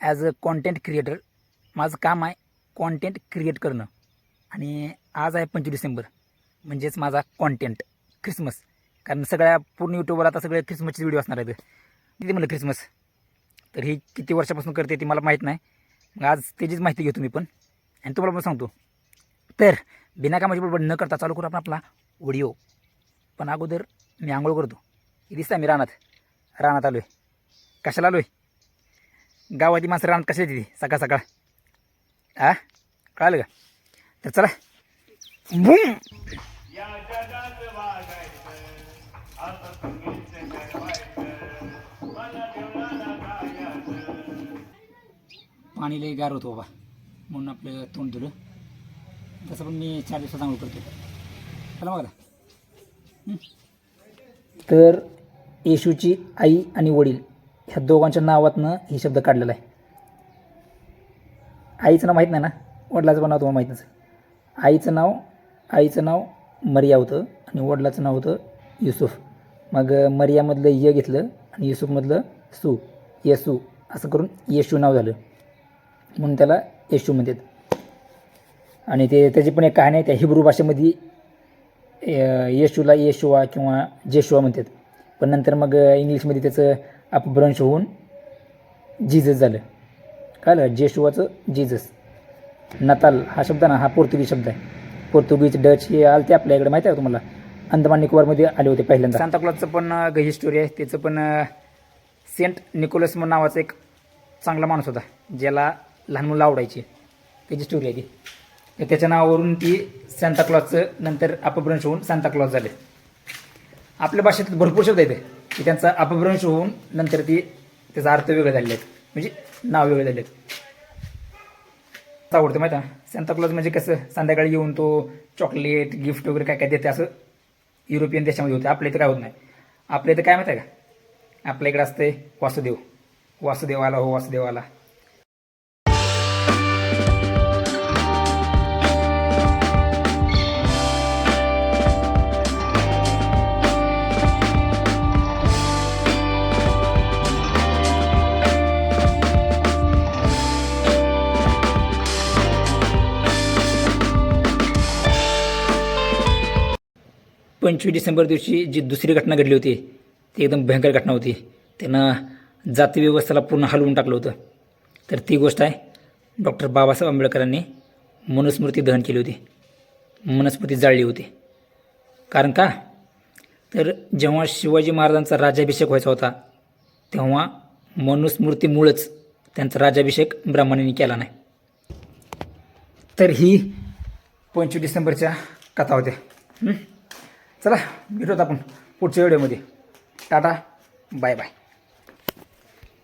As a content creator माझं काम आहे कॉन्टेंट क्रिएट करणं. आणि आज आहे पंचवीस डिसेंबर म्हणजेच माझा कॉन्टेंट ख्रिसमस कारण सगळ्या पूर्ण यूट्यूबवर आता सगळे ख्रिसमसचे व्हिडिओ असणार आहेत. किती म्हणलं ख्रिसमस तर ही किती वर्षापासून करते ती मला माहीत नाही. मग आज त्याचीच माहिती घेतो मी पण. आणि तुम्हाला पण सांगतो. तर बिना बरोबर न करता चालू करू आपण आपला व्हिडिओ पण अगोदर मी आंघोळ करतो. दिसता मी रानात. रानात आलो आहे कशाला आलो आहे गावाची माणसं रानात कशी येते सकाळ सकाळ. आ? कळालं का? तर चला. बूम! पाणी लई गार होतो बाबा. म्हणून आपलं तोंड दिलं तसं पण मी चार दिवसात आंघोळ करतो चला बघा. तर येशूची आई आणि वडील. ह्या दोघांच्या नावातनं ही शब्द काढलेला आहे. आईचं नाव माहीत नाही ना? वडिलाचं पण नाव तुम्हाला माहीत नसेल आईचं नाव आईचं नाव मरिया होतं आणि वडिलाचं नाव होतं युसुफ. मग मरियामधलं य घेतलं आणि युसुफमधलं सु येसू असं करून येशू नाव झालं. म्हणून त्याला येशू म्हणतात. आणि ते त्याची पण एक कहाणी आहे त्या हिब्रू भाषेमध्ये येशूला येशुआ किंवा जेशुआ म्हणतात. पण नंतर मग इंग्लिशमध्ये त्याचं अपभ्रंश होऊन जीजस झालं. कळलं जेशुवाचं जीजस. नताल हा शब्द ना हा पोर्तुगीज शब्द आहे. पोर्तुगीज डच हे आले ते आपल्याकडे माहिती आहे तुम्हाला? अंदमान निकोबारमध्ये आले होते पहिल्यांदा. सांताक्लॉजचं पण ही स्टोरी आहे. त्याचं पण सेंट निकोलस म्हणून नावाचा एक चांगला माणूस होता ज्याला लहान मुलं आवडायची. त्याची स्टोरी आहे ती. तर त्याच्या नावावरून ती सांताक्लॉजचं नंतर अपभ्रंश होऊन सांताक्लॉज झाले. आपल्या भाषेत भरपूर शब्द आहेत. की त्यांचा अपभ्रंश होऊन नंतर ती त्याचा अर्थ वेगळे झाले आहेत. म्हणजे नाव वेगळे झाले आहेत. आवडतं माहिती आहे सांताक्लॉज म्हणजे कसं? संध्याकाळी येऊन तो चॉकलेट गिफ्ट वगैरे काय काय देते असं युरोपियन देशामध्ये होतं. आपल्या इथं काय होत नाही. आपल्या इथं काय माहिती आहे का? आपल्या इकडे असते वासुदेव. वासुदेवाला हो वासुदेवाला. पंचवीस डिसेंबर दिवशी जी दुसरी घटना घडली होती ती एकदम भयंकर घटना होती. त्यानं जाती व्यवस्थेला पूर्ण हलवून टाकलं होतं. तर ती गोष्ट आहे डॉक्टर बाबासाहेब आंबेडकरांनी मनुस्मृती दहन केली होती. मनुस्मृती जाळली होती. कारण का? तर जेव्हा शिवाजी महाराजांचा राज्याभिषेक व्हायचा होता तेव्हा मनुस्मृतीमुळंच त्यांचा राज्याभिषेक ब्राह्मणांनी केला नाही. तर ही पंचवीस डिसेंबरच्या कथा होत्या. चला भेटूत आपण पुढच्या व्हिडिओमध्ये. Tata bye bye.